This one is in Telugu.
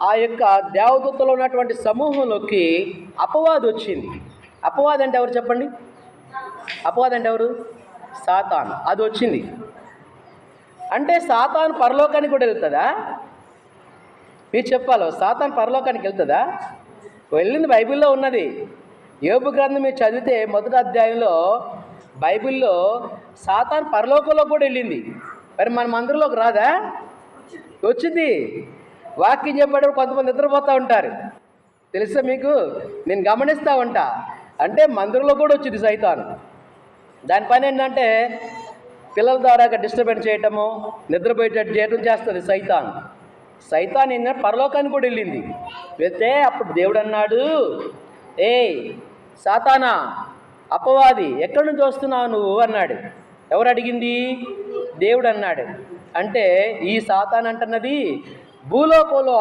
ఆ యొక్క దేవదూతలో ఉన్నటువంటి సమూహంలోకి అపవాది వచ్చింది. అపవాది అంటే ఎవరు చెప్పండి? అపవాది అంటే ఎవరు? సాతాన్. అది వచ్చింది. అంటే సాతాన్ పరలోకానికి కూడా వెళ్తుందా? మీరు చెప్పాలి సాతాన్ పరలోకానికి వెళ్తుందా? వెళ్ళింది బైబిల్లో ఉన్నది. యోబు గ్రంథం మీరు చదివితే మొదటి అధ్యాయంలో బైబిల్లో సాతాన్ పరలోకంలో కూడా వెళ్ళింది. మరి మన మందిరంలోకి రాదా? వచ్చింది. వాక్యం చెప్పేటప్పుడు కొంతమంది నిద్రపోతూ ఉంటారు. తెలుసా మీకు? నేను గమనిస్తూ ఉంటా. అంటే మందిరంలో కూడా వచ్చింది సైతాన్. దాని పని ఏంటంటే పిల్లల ద్వారా డిస్టర్బెన్స్ చేయటము నిద్రపోయేటట్టు చేయటం చేస్తుంది సైతాన్. సైతాన్ ఏంటంటే పరలోకానికి కూడా వెళ్ళింది. వెళ్తే అప్పుడు దేవుడు అన్నాడు ఏయ్ సాతానా అపవాది ఎక్కడి నుంచి వస్తున్నావు నువ్వు? అన్నాడు. ఎవరు అడిగింది? దేవుడు అన్నాడు అంటే ఈ సాతాన్ అంటున్నది భూలోకంలో